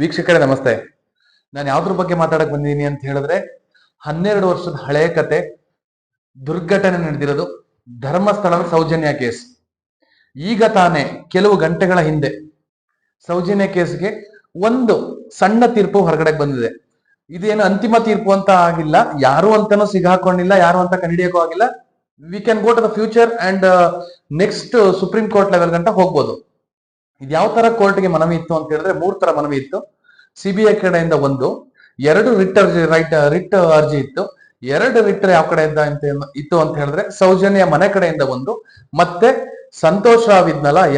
ವೀಕ್ಷಕರೇ, ನಮಸ್ತೆ. ನಾನು ಯಾವ್ದ್ರ ಬಗ್ಗೆ ಮಾತಾಡಕ್ ಬಂದಿದ್ದೀನಿ ಅಂತ ಹೇಳಿದ್ರೆ, ಹನ್ನೆರಡು ವರ್ಷದ ಹಳೆಯ ಕತೆ, ದುರ್ಘಟನೆ ನಡೆದಿರೋದು ಧರ್ಮಸ್ಥಳದ ಸೌಜನ್ಯ ಕೇಸ್. ಈಗ ತಾನೇ ಕೆಲವು ಗಂಟೆಗಳ ಹಿಂದೆ ಸೌಜನ್ಯ ಕೇಸ್ಗೆ ಒಂದು ಸಣ್ಣ ತೀರ್ಪು ಹೊರಗಡೆ ಬಂದಿದೆ. ಇದೇನು ಅಂತಿಮ ತೀರ್ಪು ಅಂತ ಆಗಿಲ್ಲ. ಯಾರು ಅಂತಾನೂ ಸಿಗಾಕೊಂಡಿಲ್ಲ ಯಾರು ಅಂತ ಕಂಡಿಡಿಯಕ್ಕೂ ಆಗಿಲ್ಲ. We can go to the future and next supreme court level ಗಂಟ ಹೋಗ್ಬೋದು. ಇದು ಯಾವ ತರ ಕೋರ್ಟ್ಗೆ ಮನವಿ ಇತ್ತು ಅಂತ ಹೇಳಿದ್ರೆ ಮೂರ್ ತರ ಮನವಿ ಇತ್ತು. ಸಿಬಿಐ ಕಡೆಯಿಂದ ಒಂದು, ಎರಡು ರಿಟ್ ಅರ್ಜಿ ರೈಟ್ ರಿಟ್ ಅರ್ಜಿ ಇತ್ತು. ಎರಡು ರಿಟ್ ಯಾವ ಕಡೆಯಿಂದ ಅಂತ ಇತ್ತು ಅಂತ ಹೇಳಿದ್ರೆ ಸೌಜನ್ಯ ಮನೆ ಕಡೆಯಿಂದ ಒಂದು, ಮತ್ತೆ ಸಂತೋಷ್ ರಾವ್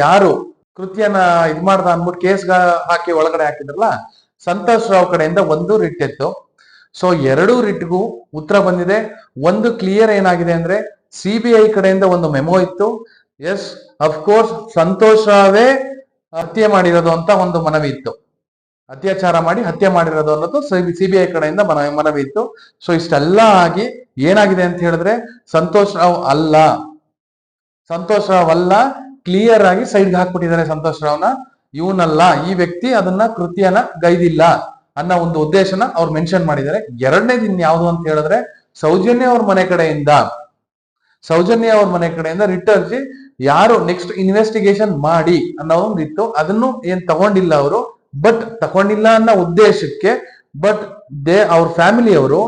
ಯಾರು ಕೃತ್ಯನ ಇದ್ ಮಾಡ್ದ ಅನ್ಬಿಟ್ಟು ಕೇಸ್ ಹಾಕಿ ಒಳಗಡೆ ಹಾಕಿದ್ರಲ್ಲ, ಸಂತೋಷ್ ರಾವ್ ಕಡೆಯಿಂದ ಒಂದು ರಿಟ್ ಇತ್ತು. ಸೊ ಎರಡೂ ರಿಟ್ಗೂ ಉತ್ತರ ಬಂದಿದೆ. ಒಂದು ಕ್ಲಿಯರ್ ಏನಾಗಿದೆ ಅಂದ್ರೆ ಸಿಬಿಐ ಕಡೆಯಿಂದ ಒಂದು ಮೆಮೊ ಇತ್ತು. ಎಸ್ ಅಫ್ಕೋರ್ಸ್ ಸಂತೋಷ್ ರಾವೇ ಹತ್ಯೆ ಮಾಡಿರೋದು ಅಂತ ಒಂದು ಮನವಿ ಇತ್ತು. ಅತ್ಯಾಚಾರ ಮಾಡಿ ಹತ್ಯೆ ಮಾಡಿರೋದು ಅನ್ನೋದು ಸಿಬಿಐ ಕಡೆಯಿಂದ ಮನವಿ ಮನವಿ ಇತ್ತು. ಸೊ ಇಷ್ಟೆಲ್ಲ ಆಗಿ ಏನಾಗಿದೆ ಅಂತ ಹೇಳಿದ್ರೆ ಸಂತೋಷ್ ರಾವ್ ಅಲ್ಲ. ಸಂತೋಷ್ ರಾವ್ ಅಲ್ಲ ಕ್ಲಿಯರ್ ಆಗಿ ಸೈಡ್ಗೆ ಹಾಕ್ಬಿಟ್ಟಿದ್ದಾರೆ ಸಂತೋಷ್ ರಾವ್ನ. ಇವನಲ್ಲ, ಈ ವ್ಯಕ್ತಿ ಅದನ್ನ ಕೃತ್ಯನ ಗೈದಿಲ್ಲ ಅನ್ನೋ ಒಂದು ಉದ್ದೇಶನ ಅವ್ರು ಮೆನ್ಷನ್ ಮಾಡಿದ್ದಾರೆ. ಎರಡನೇದು ಇನ್ ಯಾವುದು ಅಂತ ಹೇಳಿದ್ರೆ ಸೌಜನ್ಯ ಅವ್ರ ಮನೆ ಕಡೆಯಿಂದ. ಸೌಜನ್ಯ ಅವ್ರ ಮನೆ ಕಡೆಯಿಂದ ರಿಟ್ ಅರ್ಜಿ ಯಾರು ನೆಕ್ಸ್ಟ್ ಇನ್ವೆಸ್ಟಿಗೇಷನ್ ಮಾಡಿ ಅನ್ನೋ ಒಂದು ಇತ್ತು. ಅದನ್ನು ಏನ್ ತಗೊಂಡಿಲ್ಲ ಅವರು ಬಟ್ ತಗೊಂಡಿಲ್ಲ ಅನ್ನೋ ಉದ್ದೇಶಕ್ಕೆ ಬಟ್ ದೇ, ಅವ್ರ ಫ್ಯಾಮಿಲಿ ಅವರು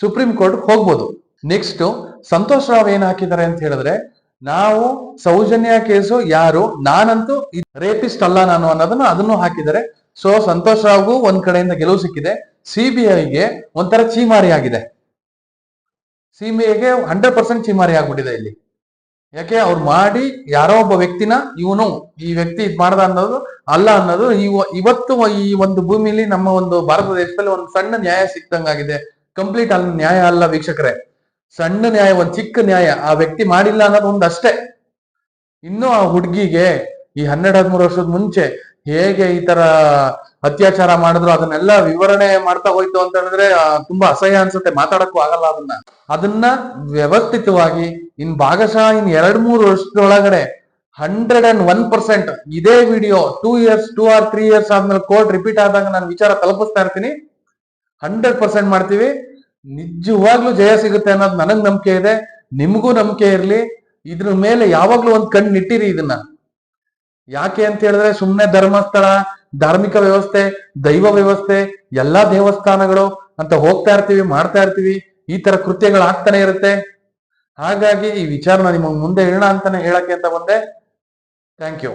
ಸುಪ್ರೀಂ ಕೋರ್ಟ್ ಹೋಗ್ಬೋದು. ನೆಕ್ಸ್ಟ್ ಸಂತೋಷ್ ರಾವ್ ಏನ್ ಹಾಕಿದ್ದಾರೆ ಅಂತ ಹೇಳಿದ್ರೆ, ನಾವು ಸೌಜನ್ಯ ಕೇಸು ಯಾರು, ನಾನಂತೂ ರೇಪಿಸ್ಟ್ ಅಲ್ಲ ನಾನು ಅನ್ನೋದನ್ನ ಅದನ್ನು ಹಾಕಿದ್ದಾರೆ. ಸೊ ಸಂತೋಷ್ ರಾವ್ಗೂ ಒಂದ್ ಕಡೆಯಿಂದ ಗೆಲುವು ಸಿಕ್ಕಿದೆ. ಸಿಬಿಐಗೆ ಒಂಥರ ಚೀಮಾರಿ ಆಗಿದೆ. ಸಿಬಿಐಗೆ ಹಂಡ್ರೆಡ್ ಪರ್ಸೆಂಟ್ ಚೀಮಾರಿ ಆಗ್ಬಿಟ್ಟಿದೆ ಇಲ್ಲಿ. ಯಾಕೆ? ಅವ್ರು ಮಾಡಿ ಯಾರೋ ಒಬ್ಬ ವ್ಯಕ್ತಿನ ಇವನು, ಈ ವ್ಯಕ್ತಿ ಇದ್ ಮಾಡ್ದ ಅನ್ನೋದು ಅಲ್ಲ ಅನ್ನೋದು ಇವ, ಇವತ್ತು ಈ ಒಂದು ಭೂಮಿಲಿ ನಮ್ಮ ಒಂದು ಭಾರತ ದೇಶದಲ್ಲಿ ಒಂದು ಸಣ್ಣ ನ್ಯಾಯ ಸಿಕ್ದಂಗಾಗಿದೆ. ಕಂಪ್ಲೀಟ್ ಅಲ್ಲಿ ನ್ಯಾಯ ಅಲ್ಲ ವೀಕ್ಷಕರೇ. ಸಣ್ಣ ನ್ಯಾಯ, ಒಂದು ಚಿಕ್ಕ ನ್ಯಾಯ, ಆ ವ್ಯಕ್ತಿ ಮಾಡಿಲ್ಲ ಅನ್ನೋದು ಒಂದಷ್ಟೇ ಅಷ್ಟೇ. ಇನ್ನು ಆ ಹುಡುಗಿಗೆ ಈ ಹನ್ನೆರಡು ಹದಿಮೂರು ವರ್ಷದ ಮುಂಚೆ ಹೇಗೆ ಈ ತರ ಅತ್ಯಾಚಾರ ಮಾಡಿದ್ರು, ಅದನ್ನೆಲ್ಲ ವಿವರಣೆ ಮಾಡ್ತಾ ಹೋಯ್ತು ಅಂತ ಹೇಳಿದ್ರೆ ತುಂಬಾ ಅಸಹ್ಯ ಅನ್ಸುತ್ತೆ. ಮಾತಾಡಕ್ಕೂ ಆಗಲ್ಲ ಅದನ್ನ. ಅದನ್ನ ವ್ಯವಸ್ಥಿತವಾಗಿ ಇನ್ ಭಾಗಶಃ ಇನ್ ಎರಡ್ ಮೂರು ವರ್ಷದೊಳಗಡೆ ಹಂಡ್ರೆಡ್ ಅಂಡ್ ಒನ್ ಪರ್ಸೆಂಟ್ ಇದೇ video two years two or three years ಆದ್ಮೇಲೆ ಕೋರ್ಟ್ ರಿಪೀಟ್ ಆದಾಗ ನಾನು ವಿಚಾರ ತಲುಪಿಸ್ತಾ ಇರ್ತೀನಿ. ಹಂಡ್ರೆಡ್ ಪರ್ಸೆಂಟ್ ಮಾಡ್ತೀವಿ. ನಿಜವಾಗ್ಲೂ ಜಯ ಸಿಗುತ್ತೆ ಅನ್ನೋದು ನನಗ್ ನಂಬಿಕೆ ಇದೆ. ನಿಮಗೂ ನಂಬಿಕೆ ಇರಲಿ. ಇದ್ರ ಮೇಲೆ ಯಾವಾಗ್ಲೂ ಒಂದ್ ಕಣ್ಣು ಇಟ್ಟಿರಿ ಇದನ್ನ. ಯಾಕೆ ಅಂತ ಹೇಳಿದ್ರೆ ಸುಮ್ಮನೆ ಧರ್ಮಸ್ಥಳ, ಧಾರ್ಮಿಕ ವ್ಯವಸ್ಥೆ, ದೈವ ವ್ಯವಸ್ಥೆ, ಎಲ್ಲಾ ದೇವಸ್ಥಾನಗಳು ಅಂತ ಹೋಗ್ತಾ ಇರ್ತೀವಿ, ಮಾಡ್ತಾ ಇರ್ತೀವಿ, ಈ ತರ ಕೃತ್ಯಗಳು ಆಗ್ತಾನೆ ಇರುತ್ತೆ. ಹಾಗಾಗಿ ಈ ವಿಚಾರನ ನಿಮ್ಮ ಮುಂದೆ ಹೇಳೋಣ ಅಂತಾನೆ ಹೇಳಕ್ಕೆ ಅಂತ ಬಂದೆ. Thank you